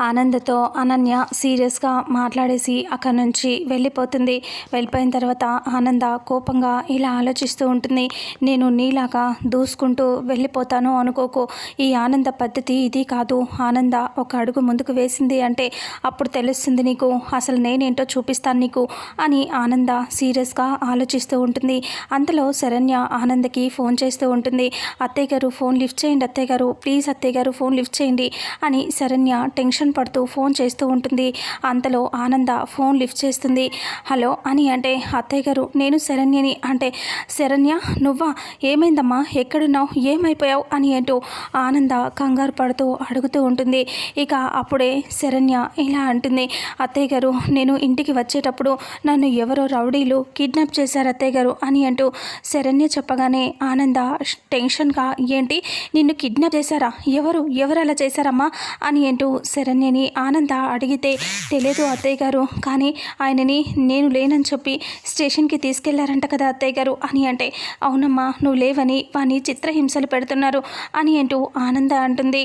ఆనందతో అనన్య సీరియస్గా మాట్లాడేసి అక్కడి నుంచి వెళ్ళిపోతుంది. వెళ్ళిపోయిన తర్వాత ఆనంద కోపంగా ఇలా ఆలోచిస్తూ ఉంటుంది. నేను నీలాగా దూసుకుంటూ వెళ్ళిపోతాను అనుకోకు. ఈ ఆనంద పద్ధతి ఇది కాదు. ఆనంద ఒక అడుగు ముందుకు వేసింది అంటే అప్పుడు తెలుస్తుంది నీకు అసలు నేనేంటో చూపిస్తాను నీకు అని ఆనంద సీరియస్గా ఆలోచిస్తూ ఉంటుంది. అంతలో శరణ్య ఆనందకి ఫోన్ చేస్తూ ఉంటుంది. అత్తయ్య గారు ఫోన్ లిఫ్ట్ చేయండి అత్తయ్య గారు ప్లీజ్ అత్తయ్య గారు ఫోన్ లిఫ్ట్ చేయండి అని శరణ్య టెన్షన్ పడుతూ ఫోన్ చేస్తూ ఉంటుంది. అంతలో ఆనంద ఫోన్ లిఫ్ట్ చేస్తుంది. హలో అని అంటే అత్తయ్య గారు నేను శరణ్యని. అంటే శరణ్య నువ్వా? ఏమైందమ్మా? ఎక్కడున్నావు? ఏమైపోయావు? అని అంటూ ఆనంద కంగారు పడుతూ అడుగుతూ ఉంటుంది. ఇక అప్పుడే శరణ్య ఇలా అంటుంది. అత్తయ్య గారు నేను ఇంటికి వచ్చేటప్పుడు నన్ను ఎవరో రౌడీలు కిడ్నాప్ చేశారు అత్తయ్య గారు అని అంటూ శరణ్య చెప్పగానే ఆనంద టెన్షన్గా ఏంటి? నిన్ను కిడ్నాప్ చేశారా? ఎవరు? ఎవరు అలా చేశారమ్మా? అని అంటూ శరణ్యని ఆనంద అడిగితే తెలియదు అత్తయ్య గారు కానీ ఆయనని నేను లేనని చెప్పి స్టేషన్కి తీసుకెళ్ళారంట కదా అత్తయ్య గారు అని అంటే అవునమ్మా నువ్వు లేవని వాని చిత్రహింసలు పెడుతున్నారు అని అంటూ ఆనంద అంటుంది.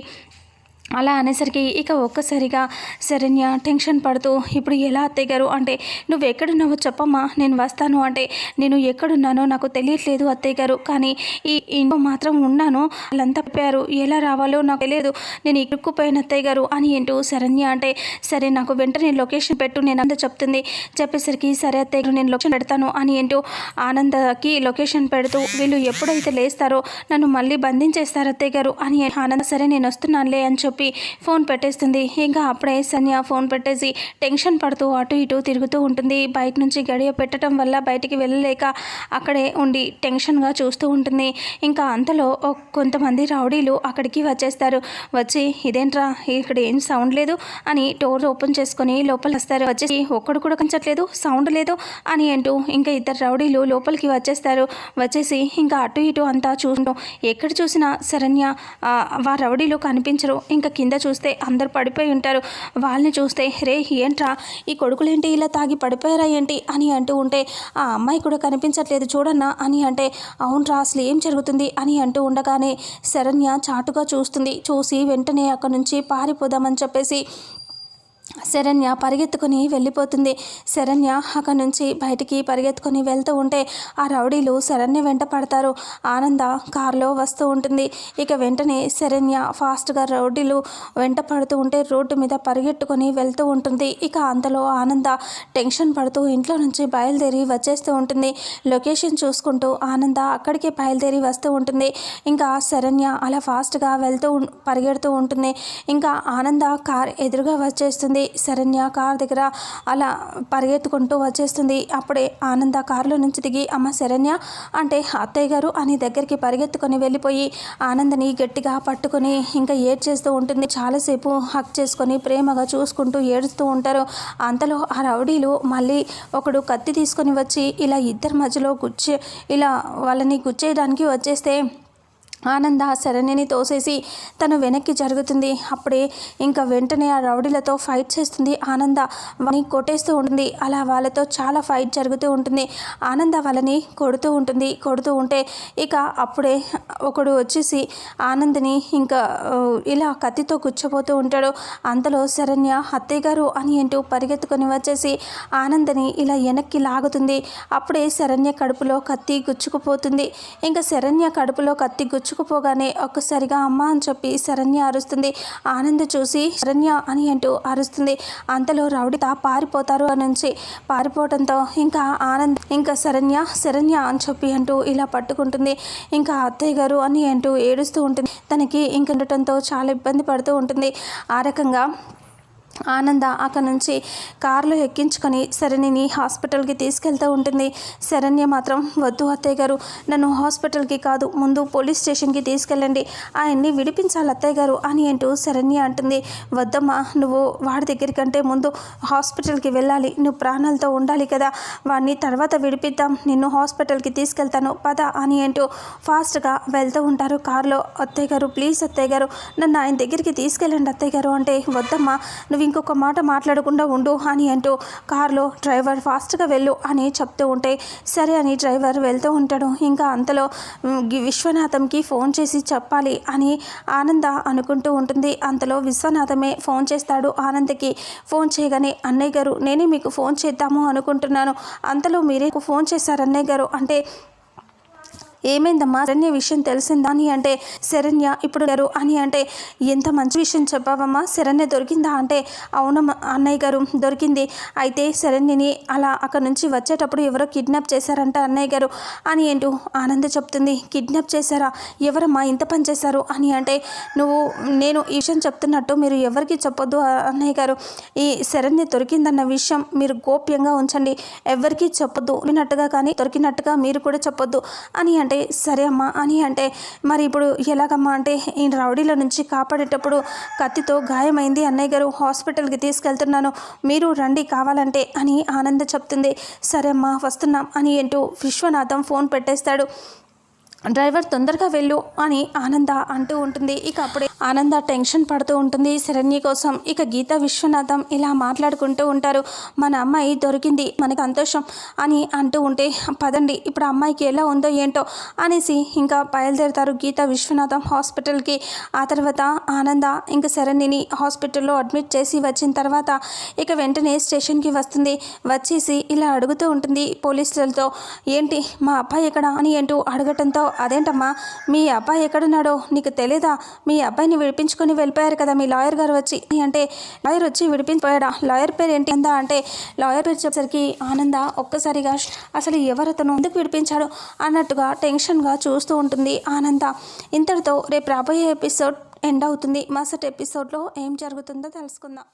అలా అనేసరికి ఇక ఒక్కసారిగా శరణ్య టెన్షన్ పడుతూ ఇప్పుడు ఎలా అత్తయ్యగారు అంటే నువ్వు ఎక్కడున్నావో చెప్పమ్మా నేను వస్తాను. అంటే నేను ఎక్కడున్నానో నాకు తెలియట్లేదు అత్తయ్య గారు. కానీ ఈ ఇంట్లో మాత్రం ఉన్నాను. వాళ్ళంతా చెప్పారు ఎలా రావాలో నాకు తెలియదు. నేను ఇరుక్కుపోయిన అత్తయ్య గారు అని ఏంటూ శరణ్య అంటే సరే నాకు వెంటనే లొకేషన్ పెట్టు. నేను అంత చెప్తుంది. చెప్పేసరికి సరే అత్తయ్య గారు నేను లొకేషన్ పెడతాను అని ఏంటో ఆనందకి లొకేషన్ పెడుతూ వీళ్ళు ఎప్పుడైతే లేస్తారో నన్ను మళ్ళీ బంధించేస్తారు అత్తయ్య గారు అని ఆనంద సరే నేను వస్తున్నానులే అని చెప్పి ఫోన్ పెట్టేస్తుంది. ఇంకా అప్పుడే సన్య ఫోన్ పెట్టేసి టెన్షన్ పడుతూ అటు ఇటు తిరుగుతూ ఉంటుంది. బయట నుంచి గడియ పెట్టడం వల్ల బయటికి వెళ్ళలేక అక్కడే ఉండి టెన్షన్గా చూస్తూ ఉంటుంది. ఇంకా అంతలో కొంతమంది రౌడీలు అక్కడికి వచ్చేస్తారు. వచ్చి ఇదేంట్రా? ఇక్కడ ఏం సౌండ్ లేదు అని డోర్ ఓపెన్ చేసుకొని లోపల వస్తారు. వచ్చేసి ఒక్కడు కూడా కంచట్లేదు సౌండ్ లేదు అని అంటూ ఇంకా ఇద్దరు రౌడీలు లోపలికి వచ్చేస్తారు. వచ్చేసి ఇంకా అటు ఇటు అంతా చూస్తూ ఎక్కడ చూసినా శరణ్య వారి వా రౌడీలు కనిపించరు. ఇంకా కింద చూస్తే అందరు పడిపోయి ఉంటారు. వాళ్ళని చూస్తే రే ఏంట్రా? ఈ కొడుకులేంటి ఇలా తాగి పడిపోయారా ఏంటి? అని అంటూ ఉంటే ఆ అమ్మాయి కూడా కనిపించట్లేదు చూడన్నా అని అంటే అవునరా అసలు ఏం జరుగుతుంది? అని అంటూ ఉండగానే శరణ్య చాటుగా చూస్తుంది. చూసి వెంటనే అక్కడి నుంచి పారిపోదామని చెప్పేసి శరణ్య పరిగెత్తుకుని వెళ్ళిపోతుంది. శరణ్య అక్కడి నుంచి బయటికి పరిగెత్తుకొని వెళ్తూ ఉంటే ఆ రౌడీలు శరణ్య వెంట పడతారు. ఆనంద కారులో వస్తూ ఉంటుంది. ఇక వెంటనే శరణ్య ఫాస్ట్గా రౌడీలు వెంట పడుతూ ఉంటే రోడ్డు మీద పరిగెట్టుకొని వెళ్తూ ఉంటుంది. ఇక అంతలో ఆనంద టెన్షన్ పడుతూ ఇంట్లో నుంచి బయలుదేరి వచ్చేస్తూ ఉంటుంది. లొకేషన్ చూసుకుంటూ ఆనంద అక్కడికి బయలుదేరి వస్తూ ఉంటుంది. ఇంకా శరణ్య అలా ఫాస్ట్గా వెళ్తూ పరిగెడుతూ ఉంటుంది. ఇంకా ఆనంద కార్ ఎదురుగా వచ్చేస్తుంది. శరణ్య కార్ దగ్గర అలా పరిగెత్తుకుంటూ వచ్చేస్తుంది. అప్పుడే ఆనంద కారులో నుంచి దిగి అమ్మ శరణ్య అంటే అత్తయ్య గారు అని దగ్గరికి పరిగెత్తుకొని వెళ్ళిపోయి ఆనందని గట్టిగా పట్టుకొని ఇంకా ఏడ్చేస్తూ ఉంటుంది. చాలాసేపు హక్ చేసుకొని ప్రేమగా చూసుకుంటూ ఏడుస్తూ ఉంటారు. అంతలో ఆ రౌడీలు మళ్ళీ ఒకడు కత్తి తీసుకొని వచ్చి ఇలా ఇద్దరి మధ్యలో గుచ్చే ఇలా వాళ్ళని గుచ్చేయడానికి వచ్చేస్తే ఆనంద శరణ్యని తోసేసి తను వెనక్కి జరుగుతుంది. అప్పుడే ఇంకా వెంటనే ఆ రౌడీలతో ఫైట్ చేస్తుంది ఆనంద. వాళ్ళని కొట్టేస్తూ ఉంటుంది. అలా వాళ్ళతో చాలా ఫైట్ జరుగుతూ ఉంటుంది. ఆనంద వాళ్ళని కొడుతూ ఉంటుంది. కొడుతూ ఉంటే ఇక అప్పుడే ఒకడు వచ్చేసి ఆనందని ఇంకా ఇలా కత్తితో గుచ్చబోతూ ఉంటాడు. అంతలో శరణ్య అత్తయ్య గారు అని అంటూ పరిగెత్తుకొని వచ్చేసి ఆనందని ఇలా వెనక్కి లాగుతుంది. అప్పుడే శరణ్య కడుపులో కత్తి గుచ్చుకుపోతుంది. ఇంకా శరణ్య కడుపులో కత్తి గుచ్చు గుచ్చుకుపోగానే ఒక్కసారిగా అమ్మ అని చెప్పి శరణ్య అరుస్తుంది. ఆనంద్ చూసి శరణ్య అని అంటూ అరుస్తుంది. అంతలో రౌడిత పారిపోతారు అని నుంచి పారిపోవడంతో ఇంకా ఆనంద్ ఇంకా శరణ్య శరణ్య అని చెప్పి అంటూ ఇలా పట్టుకుంటుంది. ఇంకా అత్తయ్య గారు అని అంటూ ఏడుస్తూ ఉంటుంది. తనకి ఇంక ఉండటంతో చాలా ఇబ్బంది పడుతూ ఉంటుంది. ఆ రకంగా ఆనంద అక్కడ నుంచి కారులో ఎక్కించుకొని శరణిని హాస్పిటల్కి తీసుకెళ్తూ ఉంటుంది. శరణ్య మాత్రం వద్దు అత్తయ్య గారు నన్ను హాస్పిటల్కి కాదు ముందు పోలీస్ స్టేషన్కి తీసుకెళ్ళండి. ఆయన్ని విడిపించాలి అత్తయ్య గారు అని అంటూ శరణ్య అంటుంది. వద్దమ్మా నువ్వు వాడి దగ్గరికంటే ముందు హాస్పిటల్కి వెళ్ళాలి. నువ్వు ప్రాణాలతో ఉండాలి కదా. వాడిని తర్వాత విడిపిద్దాం. నిన్ను హాస్పిటల్కి తీసుకెళ్తాను. పద అని అంటూ ఫాస్ట్గా వెళ్తూ ఉంటారు కారులో. అత్తయ్య గారు ప్లీజ్ అత్తయ్య గారు నన్ను ఆయన దగ్గరికి తీసుకెళ్ళండి అత్తయ్య గారు అంటే వద్దమ్మా నువ్వు ఇంకొక మాట మాట్లాడకుండా ఉండు అని అంటూ కారులో డ్రైవర్ ఫాస్ట్గా వెళ్ళు అని చెప్తూ ఉంటే సరే అని డ్రైవర్ వెళ్తూ ఉంటాడు. ఇంకా అంతలో విశ్వనాథంకి ఫోన్ చేసి చెప్పాలి అని ఆనంద అనుకుంటూ ఉంటుంది. అంతలో విశ్వనాథమే ఫోన్ చేస్తాడు ఆనంద్కి. ఫోన్ చేయగానే అన్నయ్య గారు నేనే మీకు ఫోన్ చేద్దాము అనుకుంటున్నాను. అంతలో మీరే ఫోన్ చేశారు అన్నయ్య గారు అంటే ఏమైందమ్మా? శరణ్య విషయం తెలిసిందా అని అంటే శరణ్య ఇప్పుడు గారు అని అంటే ఎంత మంచి విషయం చెప్పావమ్మా? శరణ్య దొరికిందా? అంటే అవునమ్మా అన్నయ్య గారు దొరికింది. అయితే శరణ్యని అలా అక్కడ నుంచి వచ్చేటప్పుడు ఎవరో కిడ్నాప్ చేశారంట అన్నయ్య గారు అని ఏంటో ఆనంద చెప్తుంది. కిడ్నాప్ చేశారా? ఎవరమ్మా ఇంత పని చేశారు? అని అంటే నువ్వు నేను ఈ విషయం చెప్తున్నట్టు మీరు ఎవరికి చెప్పొద్దు అన్నయ్య గారు. ఈ శరణ్య దొరికిందన్న విషయం మీరు గోప్యంగా ఉంచండి. ఎవరికీ చెప్పొద్దు. విన్నట్టుగా కానీ దొరికినట్టుగా మీరు కూడా చెప్పొద్దు అని అంటే సరే అమ్మా అని అంటే మరి ఇప్పుడు ఎలాగమ్మా? అంటే ఈ రౌడీల నుంచి కాపాడేటప్పుడు కత్తితో గాయమైంది అన్నయ్య గారు హాస్పిటల్కి తీసుకెళ్తున్నాను మీరు రండి కావాలంటే అని ఆనంద చెప్తుంది. సరే అమ్మా వస్తున్నాం అని అంటూ విశ్వనాథం ఫోన్ పెట్టేస్తాడు. డ్రైవర్ తొందరగా వెళ్ళు అని ఆనంద అంటూ ఉంటుంది. ఇక అప్పుడే ఆనంద టెన్షన్ పడుతూ ఉంటుంది. శరణ్య కోసం ఇక గీత విశ్వనాథం ఇలా మాట్లాడుకుంటూ ఉంటారు. మన అమ్మాయి దొరికింది మనకు సంతోషం అని అంటూ ఉంటే పదండి ఇప్పుడు అమ్మాయికి ఎలా ఉందో ఏంటో అనేసి ఇంకా బయలుదేరుతారు గీత విశ్వనాథం హాస్పిటల్కి. ఆ తర్వాత ఆనంద ఇంకా శరణ్యని హాస్పిటల్లో అడ్మిట్ చేసి వచ్చిన తర్వాత ఇక వెంటనే స్టేషన్కి వస్తుంది. వచ్చేసి ఇలా అడుగుతూ ఉంటుంది పోలీసులతో ఏంటి మా అబ్బాయి ఎక్కడ? అని అంటూ అడగటంతో అదేంటమ్మా? మీ అబ్బాయి ఎక్కడున్నాడో నీకు తెలీదా? మీ అబ్బాయిని విడిపించుకొని వెళ్ళిపోయారు కదా మీ లాయర్ గారు వచ్చి. అంటే లాయర్ వచ్చి విడిపించిపోయాడా? లాయర్ పేరు ఏంటి? అందా అంటే లాయర్ పేరు చెప్పేసరికి ఆనంద ఒక్కసారిగా అసలు ఎవరతను ఎందుకు విడిపించాడు అన్నట్టుగా టెన్షన్గా చూస్తూ ఉంటుంది ఆనంద. ఇంతటితో రేపు రాబోయే ఎపిసోడ్ ఎండ్ అవుతుంది. మరుసటి ఎపిసోడ్లో ఏం జరుగుతుందో తెలుసుకుందాం.